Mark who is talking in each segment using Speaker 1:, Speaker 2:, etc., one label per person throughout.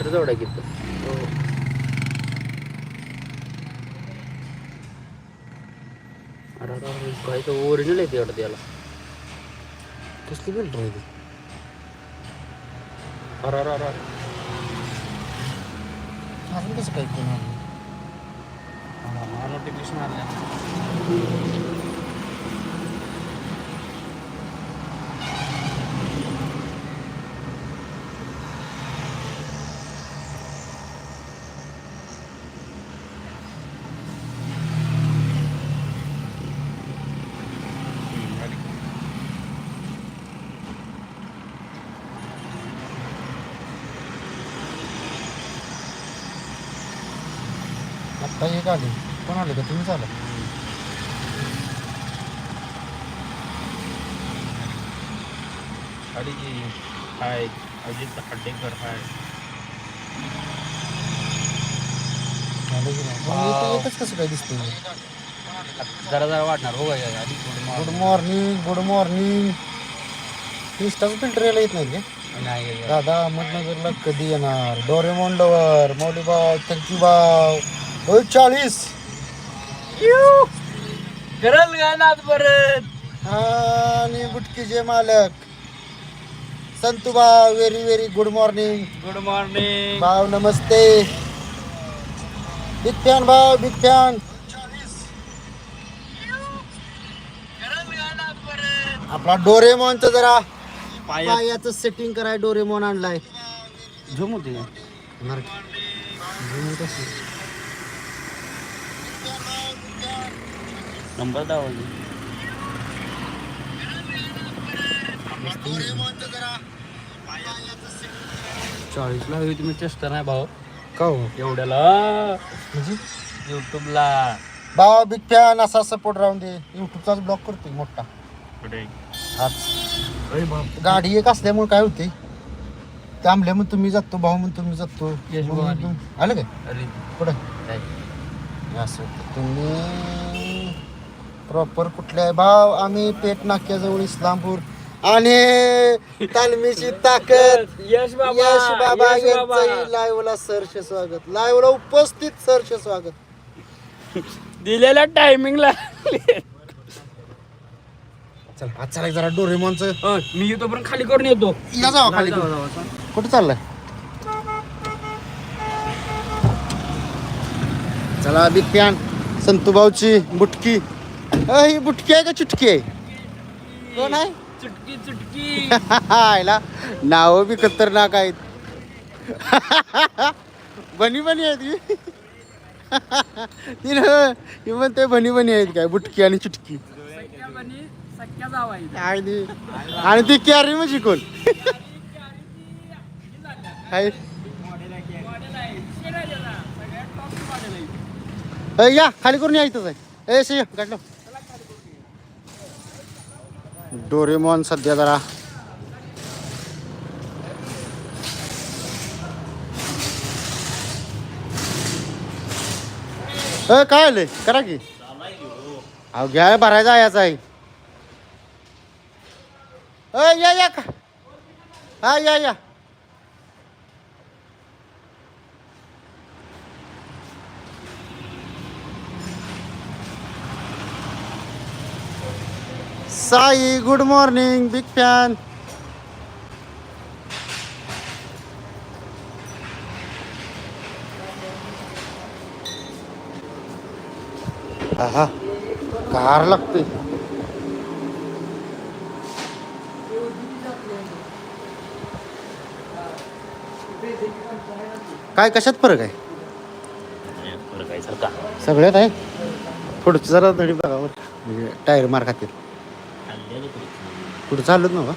Speaker 1: दुसरं जोडा घेतो
Speaker 2: हो.
Speaker 1: अरे अरे अरे, काय तर ओरिजिनल आहे तेवढं
Speaker 2: आत्ता एक आले. कोण आले का तुम्हीच आला
Speaker 1: हाय. अजित हड्डेकर हाय.
Speaker 2: आले की नाही? मग इथं एकच कसं काय दिसतंय?
Speaker 1: जरा जरा वाढणार हो काय आधी थोडं
Speaker 2: गुड मॉर्निंग गुड मॉर्निंग इंस्टाचं फ़िल्टर यायला येत नाही का दादा अहमदनगरला कधी येणार? डोरेमॉन लवर मौली बाव थँक्यू बाव होय चाळीस
Speaker 1: का नाच परत.
Speaker 2: आणि बुटकीचे मालक. संतू बाव very very good morning
Speaker 1: good morning
Speaker 2: भाव नमस्ते बिग फॅन भाव बिग फॅन आपला डोरेमॉनचं जरा पायाचं सेटिंग कराय डोरेमॉन आणलाय.
Speaker 1: झुम होती नंबर दावा चाळीसला हवी तुम्ही चेष्टा नाही भाऊ.
Speaker 2: का हो?
Speaker 1: एवढ्याला?
Speaker 2: म्हणजे
Speaker 1: युट्यूबला
Speaker 2: भाव बिग फॅन असा सपोर्ट राहून दे. युट्यूबचाच ब्लॉग करतोय मोठा.
Speaker 1: कुठे?
Speaker 2: आज गाडी एक असल्यामुळे काय होते थांबले मग तुम्ही जातो भाऊ म्हणून तुम्ही जातो.
Speaker 1: यश भाऊ आले.
Speaker 2: काय?
Speaker 1: अरे.
Speaker 2: कुठं?
Speaker 1: काय?
Speaker 2: असं होतं. तुम्ही प्रॉपर कुठले आहे? भाव आम्ही पेट नाक्याजवळ इस्लामपूर. आणि तालमीची ताकद.
Speaker 1: यश बाबा
Speaker 2: यश बाबा
Speaker 1: यश बाबा.
Speaker 2: यांचंही लाईव्हला सरश स्वागत. लाईव्हला उपस्थित सरश स्वागत.
Speaker 1: दिलेल्या टायमिंगला
Speaker 2: चल आज चला जरा डोरेमॉनचं
Speaker 1: मी येतो पण खाली करून येतो.
Speaker 2: या जावा खाली. कुठं चाललाय? चला बिग फॅन संतूभाऊची बुटकी अ, ही बुटकी आहे का चुटकी? आहे कोण आहे?
Speaker 1: चुटकी चुटकी.
Speaker 2: आयला नाव बी खतरनाक आहेत. बनी बनी आहेत की ती न- ही म्हणते बनी बनी आहेत काय बुटकी आणि चुटकी.
Speaker 1: सख्या बनी सख्या
Speaker 2: आणि ती- आणि ती कॅरी म्हणजे कोण? हाय. अ, या खाली करून या इथंच आहे. ए शी गाडलो डोरेमॉन सध्या जरा. अ काय आले करा की. अहो घ्या भरायचा याचा आहे. अ या या. का हा या या. Sai good morning big fan हा कार लागते. काय कशात फरक आहे?
Speaker 1: बरं काय सर का?
Speaker 2: सगळ्यात आहे? पुढचं जरा धडी बघा म्हणजे टायर मार खातील. कुठं चालत ना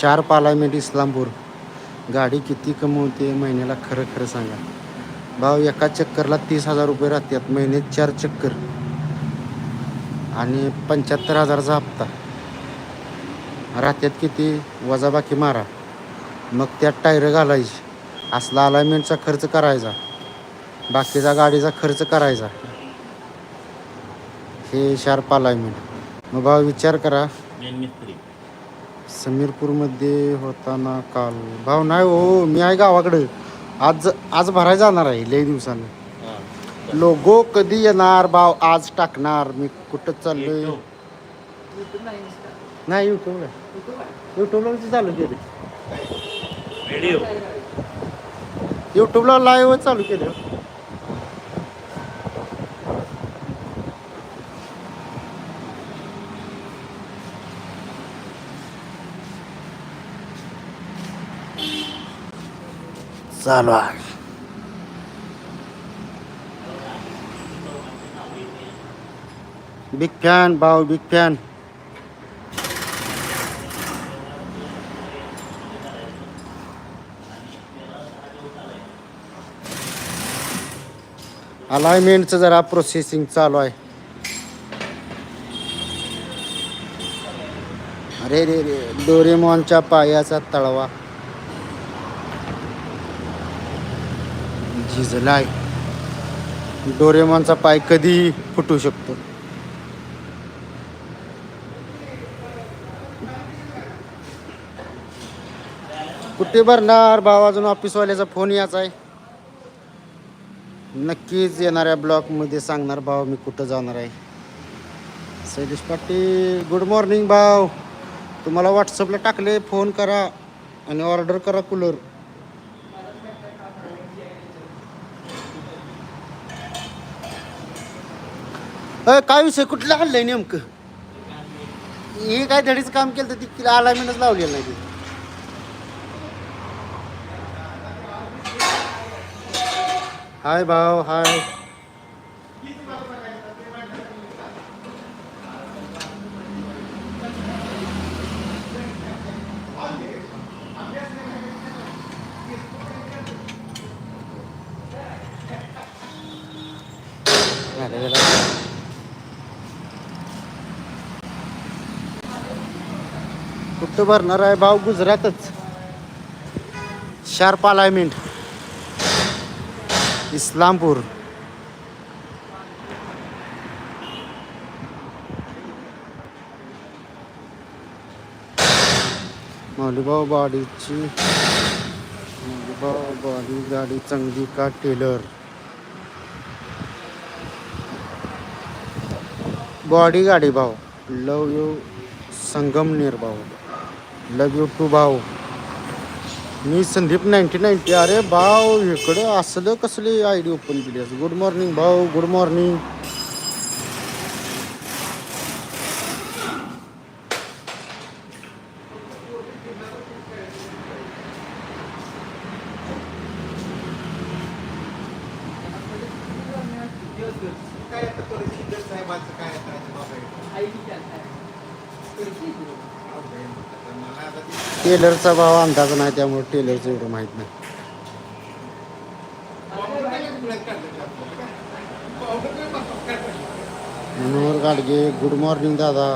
Speaker 2: शार्प अलाइनमेंट इस्लामपूर. गाडी किती कमवते महिन्याला खरं खरं सांगा. भाऊ एका चक्करला तीस हजार रुपये राहतात. महिन्यात चार चक्कर. आणि पंच्याहत्तर हजाराचा हप्ता. राहतात किती? वजाबाकी मारा. मग त्यात टायर घालायची. असला अलायमेंटचा खर्च करायचा. बाकीचा गाडीचा खर्च करायचा. हे शार्प अलाइनमेंट मग भाऊ विचार करा. समीरपूरमध्ये होताना काल. भाव नाही हो मी आहे गावाकडे. आज आज भरायला जाणार आहे लई दिवसानं. लोगो कधी येणार भाव आज टाकणार. मी कुठं चाललोय? नाही युट्यूबला युट्यूबला चालू केलं
Speaker 1: व्हिडिओ
Speaker 2: युट्यूबला लाईव्ह चालू केलं चालू आहे बिग फॅन भाऊ बिग फॅन जरा प्रोसेसिंग चालू आहे. अरे रे रे डोरेमॉनच्या पायाचा तळवा. झिजलाय डोरेमॉनचा पाय कधीही फुटू शकतो. कुठे भरणार भाव अजून ऑफिसवाल्याचा फोन याचा आहे. नक्कीच येणाऱ्या ब्लॉकमध्ये सांगणार भाव मी कुठं जाणार आहे. शैलेश पाटील गुड मॉर्निंग भाव तुम्हाला व्हॉट्सअपला टाकले फोन करा आणि ऑर्डर करा कूलर अय काय विषय कुठलं हल्लंय नेमकं हे काय धडीचं काम केलं तर ती अलायमेंटच लावलेलं नाही ती. हाय भाव हाय झालं, झालं. तो भरणार आहे भाव गुजरातच. Sharp alignment. इस्लामपूर. मौलीभाऊ बॉडीची मौलीभाऊ बॉडी गाडी चांगली का टेलर? बॉडी गाडी भाऊ. लव यू संगमनेर भाऊ. लव यू टू भाऊ. मी संदीप नाईन्टी नाईन्टी. अरे भाऊ इकडं असलं कसली आय डी ओपन केली असं? गुड मॉर्निंग भाऊ गुड मॉर्निंग टेलरचा भाव अंदाज नाही त्यामुळे टेलरचं एवढं माहीत नाही. मनोहर गाडगे गुड मॉर्निंग दादा.